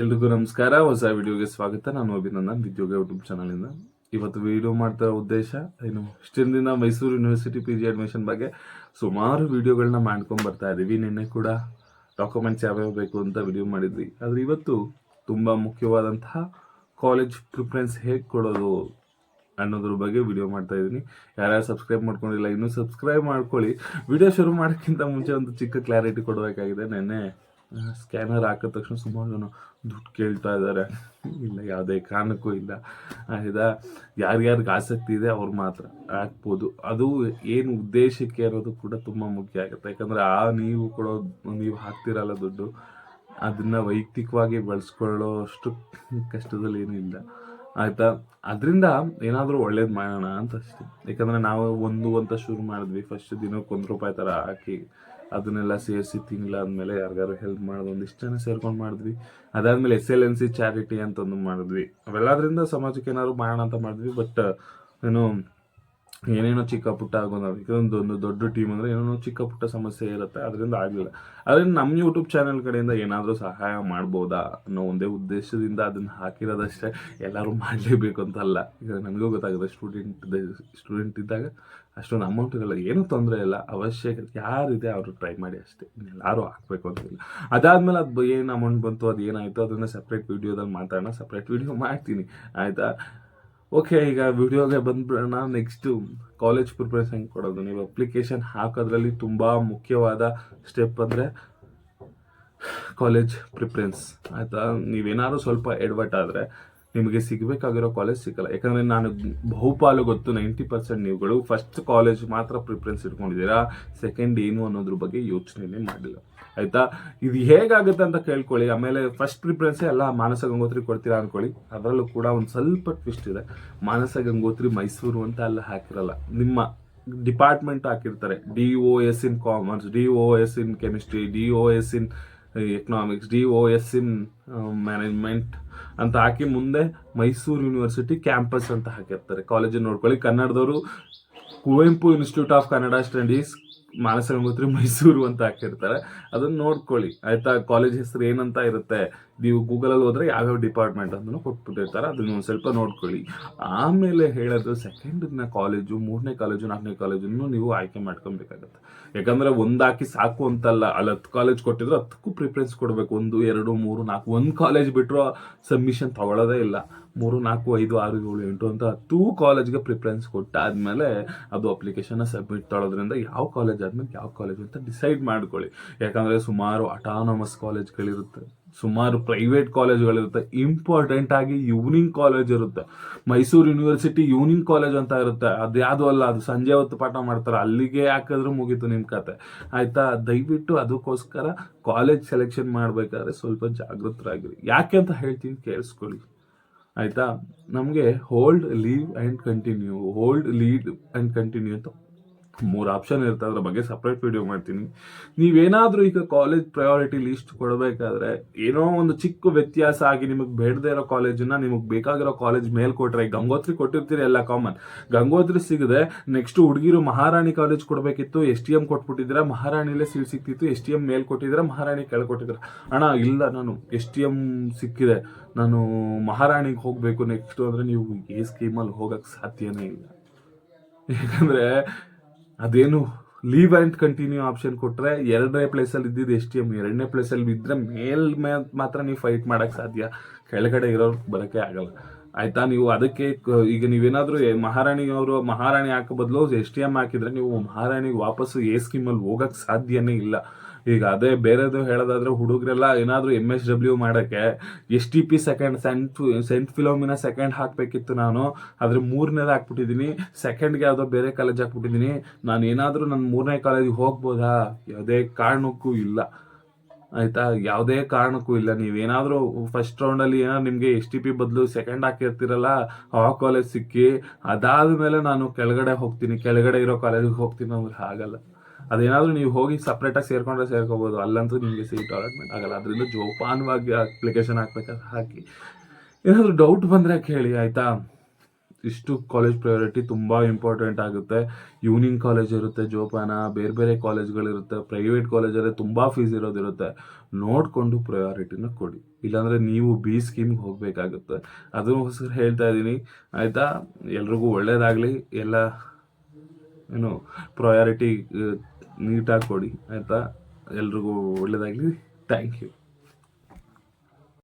ಎಲ್ರಿಗೂ ನಮಸ್ಕಾರ. ಹೊಸ ವಿಡಿಯೋಗೆ ಸ್ವಾಗತ. ನಾನು ಅಭಿನಂದನ್, ವಿದ್ಯೋಗ ಯೂಟ್ಯೂಬ್ ಚಾನಲಿಂದ. ಇವತ್ತು ವಿಡಿಯೋ ಮಾಡ್ತಾ ಉದ್ದೇಶ, ಏನು, ಇಷ್ಟಿನ ದಿನ Mysuru university P G admission ಬಗ್ಗೆ ಸುಮಾರು ವಿಡಿಯೋಗಳನ್ನ ಮಾಡ್ಕೊಂಡು ಬರ್ತಾ ಇದ್ದೀವಿ ನಿನ್ನೆ ಕೂಡ ಡಾಕ್ಯುಮೆಂಟ್ಸ್ ಯಾವ್ಯಾವ ಬೇಕು ಅಂತ ವಿಡಿಯೋ ಮಾಡಿದ್ವಿ. ಆದರೆ ಇವತ್ತು ತುಂಬ ಮುಖ್ಯವಾದಂತಹ ಕಾಲೇಜ್ ಪ್ರಿಫರೆನ್ಸ್ ಹೇಗೆ ಕೊಡೋದು ಅನ್ನೋದ್ರ ಬಗ್ಗೆ ವಿಡಿಯೋ ಮಾಡ್ತಾ ಇದ್ದೀನಿ ಯಾರ್ಯಾರು ಸಬ್ಸ್ಕ್ರೈಬ್ ಮಾಡ್ಕೊಂಡಿಲ್ಲ, ಇನ್ನೂ ಸಬ್ಸ್ಕ್ರೈಬ್ ಮಾಡ್ಕೊಳ್ಳಿ. ವಿಡಿಯೋ ಶುರು ಮಾಡೋಕ್ಕಿಂತ ಮುಂಚೆ ಒಂದು ಚಿಕ್ಕ ಕ್ಲಾರಿಟಿ ಕೊಡಬೇಕಾಗಿದೆ. ನೆನ್ನೆ ಸ್ಕ್ಯಾನರ್ ಹಾಕಿದ ತಕ್ಷಣ ಸುಮಾರು ಜನ ದುಡ್ಡು ಕೇಳ್ತಾ ಇದ್ದಾರೆ ಇಲ್ಲ, ಯಾವುದೇ ಕಾರಣಕ್ಕೂ ಇಲ್ಲ. ಆಯಿತಾ ಯಾರ್ಯಾರಿಗೆ ಆಸಕ್ತಿ ಇದೆ ಅವ್ರು ಮಾತ್ರ ಹಾಕ್ಬೋದು. ಅದು ಏನು ಉದ್ದೇಶಕ್ಕೆ ಅನ್ನೋದು ಕೂಡ ತುಂಬ ಮುಖ್ಯ ಆಗುತ್ತೆ. ಯಾಕಂದರೆ ಆ ನೀವು ಕೊಡೋ, ನೀವು ಹಾಕ್ತಿರಲ್ಲ ದುಡ್ಡು ಅದನ್ನು ವೈಯಕ್ತಿಕವಾಗಿ ಬಳಸ್ಕೊಳ್ಳೋ ಅಷ್ಟು ಕಷ್ಟದಲ್ಲಿ ಏನಿಲ್ಲ ಆಯಿತಾ? ಅದರಿಂದ ಏನಾದರೂ ಒಳ್ಳೇದು ಮಾಡೋಣ ಅಂತ ಅಷ್ಟೇ. ಯಾಕಂದರೆ ನಾವು ಒಂದು ಅಂತ ಶುರು ಮಾಡಿದ್ವಿ. ಫಸ್ಟ್ ದಿನಕ್ಕೆ ಒಂದು ರೂಪಾಯಿ ಥರ ಹಾಕಿ ಅದನ್ನೆಲ್ಲ ಸೇರಿಸಿ ತಿಂಗಳಾದ್ಮೇಲೆ ಯಾರಿಗಾದ್ರು ಹೆಲ್ಪ್ ಮಾಡೋದು ಒಂದಿಷ್ಟು ಜನ ಸೇರ್ಕೊಂಡು ಮಾಡಿದ್ವಿ. ಅದಾದ್ಮೇಲೆ S L N C charity ಅಂತ ಒಂದು ಮಾಡಿದ್ವಿ. ಅವೆಲ್ಲದ್ರಿಂದ ಸಮಾಜಕ್ಕೆ ಏನಾದ್ರು ಮಾಡೋಣ ಅಂತ ಮಾಡಿದ್ವಿ ಬಟ್ ಏನು ಏನೇನೋ ಚಿಕ್ಕ ಪುಟ್ಟ ಆಗೋದು ಇದೊಂದು ಒಂದು ದೊಡ್ಡ ಟೀಮ್ ಅಂದರೆ ಏನೇನೋ ಚಿಕ್ಕ ಪುಟ್ಟ ಸಮಸ್ಯೆ ಇರುತ್ತೆ, ಅದರಿಂದ ಆಗಲಿಲ್ಲ ಆದರೆ ನಮ್ಮ ಯೂಟ್ಯೂಬ್ ಚಾನಲ್ ಕಡೆಯಿಂದ ಏನಾದರೂ ಸಹಾಯ ಮಾಡ್ಬೋದಾ ಅನ್ನೋ ಒಂದೇ ಉದ್ದೇಶದಿಂದ ಅದನ್ನು ಹಾಕಿರೋದಷ್ಟೇ ಎಲ್ಲರೂ ಮಾಡಲೇಬೇಕು ಅಂತ ಅಲ್ಲ ಈಗ ನನಗೂ ಗೊತ್ತಾಗುತ್ತೆ ಸ್ಟೂಡೆಂಟ್ ಸ್ಟೂಡೆಂಟ್ ಇದ್ದಾಗ ಅಷ್ಟೊಂದು ಅಮೌಂಟ್ ಇರಲ್ಲ. ಏನೂ ತೊಂದರೆ ಇಲ್ಲ ಅವಶ್ಯಕತೆ ಯಾರಿದೆ ಅವರು ಟ್ರೈ ಮಾಡಿ ಅಷ್ಟೇ. ಎಲ್ಲರೂ ಹಾಕಬೇಕು ಅಂತಿಲ್ಲ ಅದಾದಮೇಲೆ ಅದು ಏನು ಅಮೌಂಟ್ ಬಂತು, ಅದು ಏನಾಯಿತು, ಅದನ್ನು ಸಪ್ರೇಟ್ ವೀಡಿಯೋದಲ್ಲಿ ಮಾತಾಡೋಣ. ಸಪ್ರೇಟ್ ವೀಡಿಯೋ ಮಾಡ್ತೀನಿ, ಆಯಿತಾ? ಓಕೆ ಈಗ ವಿಡಿಯೋಗೆ ಬಂದ್ಬಿಡೋಣ. ನೆಕ್ಸ್ಟು ಕಾಲೇಜ್ ಪ್ರಿಪ್ರೇಷನ್ ಕೊಡೋದು. ನೀವು ಅಪ್ಲಿಕೇಶನ್ ಹಾಕೋದ್ರಲ್ಲಿ ತುಂಬ ಮುಖ್ಯವಾದ ಸ್ಟೆಪ್ ಅಂದರೆ ಕಾಲೇಜ್ ಪ್ರಿಫರೆನ್ಸ್ ಆಯಿತಾ? ನೀವೇನಾದ್ರು ಸ್ವಲ್ಪ ಎಡ್ವರ್ಟ್ ಆದರೆ ನಿಮಗೆ ಸಿಗಬೇಕಾಗಿರೋ ಕಾಲೇಜ್ ಸಿಗಲ್ಲ ಯಾಕಂದರೆ ನಾನು ಬಹುಪಾಲು ಗೊತ್ತು ನೈಂಟಿ ಪರ್ಸೆಂಟ್ ನೀವುಗಳು ಫಸ್ಟ್ ಕಾಲೇಜ್ ಮಾತ್ರ ಪ್ರಿಫರೆನ್ಸ್ ಇಟ್ಕೊಂಡಿದ್ದೀರಾ? ಸೆಕೆಂಡ್ ಏನು ಅನ್ನೋದ್ರ ಬಗ್ಗೆ ಯೋಚನೆನೇ ಮಾಡಿಲ್ಲ. ಆಯಿತಾ? ಇದು ಹೇಗಾಗುತ್ತೆ ಅಂತ ಕೇಳ್ಕೊಳ್ಳಿ. ಆಮೇಲೆ ಫಸ್ಟ್ ಪ್ರಿಫರೆನ್ಸೇ ಎಲ್ಲ ಮಾನಸ ಗಂಗೋತ್ರಿ ಕೊಡ್ತೀರಾ ಅನ್ಕೊಳ್ಳಿ. ಅದರಲ್ಲೂ ಕೂಡ ಒಂದು ಸ್ವಲ್ಪ ಟ್ವಿಸ್ಟ್ ಇದೆ. ಮಾನಸ ಗಂಗೋತ್ರಿ ಮೈಸೂರು ಅಂತ ಅಲ್ಲ ಹಾಕಿರಲ್ಲ. ನಿಮ್ಮ ಡಿಪಾರ್ಟ್ಮೆಂಟ್ ಹಾಕಿರ್ತಾರೆ. D O S in commerce D O S in chemistry D O S in economics D O S in management ಅಂತ ಹಾಕಿ ಮುಂದೆ ಮೈಸೂರು ಯೂನಿವರ್ಸಿಟಿ ಕ್ಯಾಂಪಸ್ ಅಂತ ಹಾಕಿರ್ತಾರೆ. ಕಾಲೇಜನ್ನು ನೋಡ್ಕೊಳ್ಳಿ. ಕನ್ನಡದವರು Kuvempu institute of Kannada studies Manasa Mysuru ಅಂತ ಹಾಕಿರ್ತಾರೆ. ಅದನ್ನ ನೋಡ್ಕೊಳ್ಳಿ. ಆಯಿತಾ? ಕಾಲೇಜ್ ಹೆಸರು ಏನಂತ ಇರುತ್ತೆ? ನೀವು ಗೂಗಲಲ್ಲಿ ಹೋದ್ರೆ ಯಾವ್ಯಾವ ಡಿಪಾರ್ಟ್ಮೆಂಟ್ ಅಂತಲೂ ಕೊಟ್ಬಿಟ್ಟಿರ್ತಾರೆ, ಅದನ್ನ ಒಂದು ಸ್ವಲ್ಪ ನೋಡ್ಕೊಳ್ಳಿ. ಆಮೇಲೆ ಹೇಳೋದು ಸೆಕೆಂಡ್ನ ಕಾಲೇಜು, ಮೂರನೇ ಕಾಲೇಜು, ನಾಲ್ಕನೇ ಕಾಲೇಜನ್ನು ನೀವು ಆಯ್ಕೆ ಮಾಡ್ಕೊಬೇಕಾಗತ್ತೆ. ಯಾಕಂದ್ರೆ ಒಂದಾಕಿ ಸಾಕು ಅಂತಲ್ಲ, ಅಲ್ಲಿ ಹತ್ತು ಕಾಲೇಜ್ ಕೊಟ್ಟಿದ್ರೆ ಹತ್ತಕ್ಕೂ ಪ್ರಿಫರೆನ್ಸ್ ಕೊಡಬೇಕು. ಒಂದು, ಎರಡು, ಮೂರು, ನಾಲ್ಕು, ಒಂದು ಕಾಲೇಜ್ ಬಿಟ್ಟರು ಸಬ್ಮಿಷನ್ ತಗೊಳ್ಳೋದೇ ಇಲ್ಲ. ಮೂರು, ನಾಲ್ಕು, ಐದು, ಆರು, ಏಳು, ಎಂಟು ಅಂತ ಹತ್ತು ಕಾಲೇಜ್ಗೆ ಪ್ರಿಫರೆನ್ಸ್ ಕೊಟ್ಟಾದ್ಮೇಲೆ ಅದು ಅಪ್ಲಿಕೇಶನ್ ಸಬ್ಮಿಟ್ ತೊಳೋದ್ರಿಂದ ಯಾವ ಕಾಲೇಜ್ ಆದ್ಮೇಲೆ ಯಾವ ಕಾಲೇಜ್ ಅಂತ ಡಿಸೈಡ್ ಮಾಡ್ಕೊಳ್ಳಿ. ಯಾಕಂದ್ರೆ ಸುಮಾರು ಅಟಾನಮಸ್ ಕಾಲೇಜ್ಗಳಿರುತ್ತೆ ಸುಮಾರು ಪ್ರೈವೇಟ್ ಕಾಲೇಜ್ಗಳಿರುತ್ತೆ ಇಂಪಾರ್ಟೆಂಟ್ ಆಗಿ ಯೂನಿಂಗ್ ಕಾಲೇಜ್ ಇರುತ್ತೆ. ಮೈಸೂರು ಯೂನಿವರ್ಸಿಟಿ ಯೂನಿಂಗ್ ಕಾಲೇಜ್ ಅಂತ ಇರುತ್ತೆ. ಅದು ಯಾವುದು ಅಲ್ಲ, ಅದು ಸಂಜೆ ಹೊತ್ತು ಪಾಠ ಮಾಡ್ತಾರೆ. ಅಲ್ಲಿಗೆ ಯಾಕಾದ್ರೂ ಮುಗೀತು ನಿಮ್ಮ ಕತೆ. ಆಯ್ತಾ? ದಯವಿಟ್ಟು ಅದಕ್ಕೋಸ್ಕರ ಕಾಲೇಜ್ ಸೆಲೆಕ್ಷನ್ ಮಾಡಬೇಕಾದ್ರೆ ಸ್ವಲ್ಪ ಜಾಗೃತರಾಗಿರಿ. ಯಾಕೆ ಅಂತ ಹೇಳ್ತೀನಿ, ಕೇಳಿಸ್ಕೊಳ್ಳಿ. ಆಯ್ತಾ? ನಮಗೆ hold leave and continue hold lead and continue ಅಂತ ಮೂರು ಆಪ್ಷನ್ ಇರುತ್ತೆ, ಅದ್ರ ಬಗ್ಗೆ ಸಪ್ರೇಟ್ ವಿಡಿಯೋ ಮಾಡ್ತೀನಿ. ನೀವೇನಾದರೂ ಈಗ ಕಾಲೇಜ್ ಪ್ರಯಾರಿಟಿ ಲಿಸ್ಟ್ ಕೊಡಬೇಕಾದ್ರೆ, ಏನೋ ಒಂದು ಚಿಕ್ಕ ವ್ಯತ್ಯಾಸ ಆಗಿ ನಿಮಗೆ ಬೇಡದೇ ಇರೋ ಕಾಲೇಜನ್ನ ನಿಮಗೆ ಬೇಕಾಗಿರೋ ಕಾಲೇಜ್ ಮೇಲ್ ಕೊಟ್ರೆ ಗಂಗೋತ್ರಿ ಕೊಟ್ಟಿರ್ತೀರಿ ಎಲ್ಲ ಕಾಮನ್ ಗಂಗೋತ್ರಿ ಸಿಗದೆ ನೆಕ್ಸ್ಟ್ ಹುಡುಗಿರು ಮಹಾರಾಣಿ ಕಾಲೇಜ್ ಕೊಡಬೇಕಿತ್ತು ಎಸ್ ಟಿ ಎಂ ಕೊಟ್ಬಿಟ್ಟಿದ್ರೆ ಮಹಾರಾಣಿಲೇ ಸೀಟ್ ಸಿಕ್ತಿತ್ತು ಎಸ್ ಟಿ ಎಂ ಮೇಲ್ ಕೊಟ್ಟಿದ್ರೆ ಮಹಾರಾಣಿ ಕೆಳಗೆ ಕೊಟ್ಟಿದ್ರೆ ಅಣ್ಣ, ಇಲ್ಲ, ನಾನು ಎಸ್ ಟಿ ಎಂ ಸಿಕ್ಕಿದೆ. ನಾನು ಮಹಾರಾಣಿಗೆ ಹೋಗಬೇಕು ನೆಕ್ಸ್ಟ್ ಅಂದರೆ ನೀವು ಈ ಸ್ಕೀಮಲ್ಲಿ ಹೋಗಕ್ಕೆ ಸಾಧ್ಯನೇ ಇಲ್ಲ. ಯಾಕಂದರೆ ಅದೇನು ಲೀವ್ ಆ್ಯಂಡ್ ಕಂಟಿನ್ಯೂ ಆಪ್ಷನ್ ಕೊಟ್ಟರೆ ಎರಡನೇ ಪ್ಲೇಸಲ್ಲಿ ಇದ್ದಿದ್ದು ಎಸ್ ಟಿ ಎಂ ಎರಡನೇ ಪ್ಲೇಸಲ್ಲಿ ಇದ್ದರೆ ಮೇಲ್ ಮೇ ಮಾತ್ರ ನೀವು ಫೈಟ್ ಮಾಡೋಕ್ಕೆ ಸಾಧ್ಯ. ಕೆಳಗಡೆ ಇರೋರು ಬರೋಕ್ಕೆ ಆಗಲ್ಲ. ಆಯಿತಾ? ನೀವು ಅದಕ್ಕೆ ಈಗ ನೀವೇನಾದರೂ ಮಹಾರಾಣಿ ಅವರು ಮಹಾರಾಣಿ ಹಾಕೋ ಬದಲು ಎಸ್ ಟಿ ಎಂ ಹಾಕಿದ್ರೆ ನೀವು ಮಹಾರಾಣಿಗೆ ವಾಪಸ್ಸು ಎ ಸ್ಕೀಮಲ್ಲಿ ಹೋಗೋಕ್ಕೆ ಸಾಧ್ಯನೇ ಇಲ್ಲ. ಈಗ ಅದೇ ಬೇರೆದು ಹೇಳೋದಾದ್ರೆ ಹುಡುಗರೆಲ್ಲ ಏನಾದರೂ ಎಂ ಎಸ್ ಡಬ್ಲ್ಯೂ ಮಾಡೋಕ್ಕೆ S T P second saint saint Philomena second ಹಾಕಬೇಕಿತ್ತು ನಾನು. ಆದರೆ ಮೂರನೇದು ಹಾಕ್ಬಿಟ್ಟಿದ್ದೀನಿ. ಸೆಕೆಂಡ್ಗೆ ಯಾವುದೋ ಬೇರೆ ಕಾಲೇಜ್ ಹಾಕ್ಬಿಟ್ಟಿದ್ದೀನಿ. ನಾನು ಏನಾದರೂ ನನ್ನ ಮೂರನೇ ಕಾಲೇಜಿಗೆ ಹೋಗ್ಬೋದಾ? ಯಾವುದೇ ಕಾರಣಕ್ಕೂ ಇಲ್ಲ. ಆಯ್ತಾ? ಯಾವುದೇ ಕಾರಣಕ್ಕೂ ಇಲ್ಲ. ನೀವೇನಾದರೂ ಫಸ್ಟ್ ರೌಂಡಲ್ಲಿ ಏನಾದ್ರು ನಿಮಗೆ ಎಸ್ ಟಿ ಪಿ ಬದಲು ಸೆಕೆಂಡ್ ಹಾಕಿರ್ತೀರಲ್ಲ, ಆ ಕಾಲೇಜ್ ಸಿಕ್ಕಿ ಅದಾದ ಮೇಲೆ ನಾನು ಕೆಳಗಡೆ ಹೋಗ್ತೀನಿ. ಕೆಳಗಡೆ ಇರೋ ಕಾಲೇಜಿಗೆ ಹೋಗ್ತೀನಿ ಅಂದ್ರೆ ಆಗಲ್ಲ ಅದೇನಾದರೂ ನೀವು ಹೋಗಿ ಸಪ್ರೇಟಾಗಿ ಸೇರ್ಕೊಂಡ್ರೆ ಸೇರ್ಕೋಬೋದು. ಅಲ್ಲಂತೂ ನಿಮಗೆ ಸೀಟ್ ಅಲಾಟ್ಮೆಂಟ್ ಆಗಲ್ಲ, ಅದರಿಂದ ಜೋಪಾನವಾಗಿ ಅಪ್ಲಿಕೇಶನ್ ಹಾಕ್ಬೇಕಾದ್ರೆ ಹಾಕಿ. ಏನಾದರೂ ಡೌಟ್ ಬಂದರೆ ಕೇಳಿ, ಆಯಿತಾ? ಇಷ್ಟು ಕಾಲೇಜ್ ಪ್ರಯಾರಿಟಿ ತುಂಬ ಇಂಪಾರ್ಟೆಂಟ್ ಆಗುತ್ತೆ. ಯೂನಿಯನ್ ಕಾಲೇಜ್ ಇರುತ್ತೆ ಜೋಪಾನ, ಬೇರೆ ಬೇರೆ ಕಾಲೇಜ್ಗಳಿರುತ್ತೆ ಪ್ರೈವೇಟ್ ಕಾಲೇಜಲ್ಲಿ ತುಂಬ ಫೀಸ್ ಇರೋದಿರುತ್ತೆ. ನೋಡಿಕೊಂಡು ಪ್ರಯಾರಿಟಿನ ಕೊಡಿ. ಇಲ್ಲಾಂದರೆ ನೀವು ಬಿ ಸ್ಕೀಮ್ಗೆ ಹೋಗಬೇಕಾಗುತ್ತೆ. ಅದಕ್ಕೋಸ್ಕರ ಹೇಳ್ತಾ ಇದ್ದೀನಿ. ಆಯಿತಾ? ಎಲ್ರಿಗೂ ಒಳ್ಳೇದಾಗಲಿ. ಎಲ್ಲ, ಏನು ಪ್ರಯಾರಿಟಿ ನೀಟಾಗಿ ಕೊಡಿ ಆಯಿತಾ? ಎಲ್ರಿಗೂ ಒಳ್ಳೆಯದಾಗಲಿ ಥ್ಯಾಂಕ್ ಯು